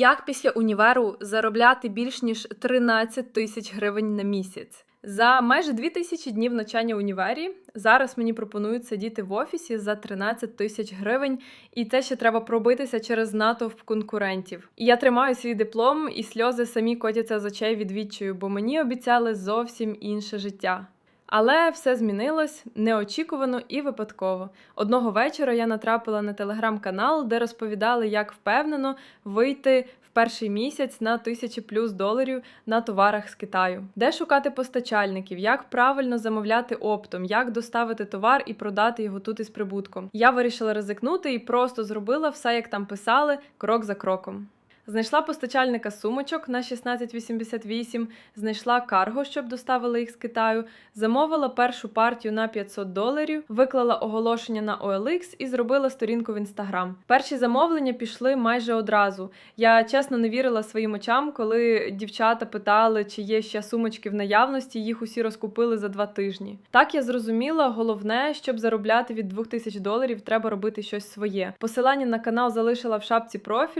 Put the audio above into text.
Як після універу заробляти більш ніж 13 тисяч гривень на місяць? За майже 2 тисячі днів навчання в універі зараз мені пропонують сидіти в офісі за 13 тисяч гривень, і це ще треба пробитися через натовп конкурентів. Я тримаю свій диплом, і сльози самі котяться з очей від відчаю, бо мені обіцяли зовсім інше життя. Але все змінилось неочікувано і випадково. Одного вечора я натрапила на телеграм-канал, де розповідали, як впевнено вийти в перший місяць на тисячі плюс доларів на товарах з Китаю, де шукати постачальників, як правильно замовляти оптом, як доставити товар і продати його тут із прибутком. Я вирішила ризикнути і просто зробила все, як там писали, крок за кроком. Знайшла постачальника сумочок на 1688, знайшла карго, щоб доставили їх з Китаю, замовила першу партію на 500 доларів, виклала оголошення на OLX і зробила сторінку в Instagram. Перші замовлення пішли майже одразу. Я чесно не вірила своїм очам, коли дівчата питали, чи є ще сумочки в наявності. Їх усі розкупили за два тижні. Так я зрозуміла, головне, щоб заробляти від 2000 доларів, треба робити щось своє. Посилання на канал залишила в шапці профілю.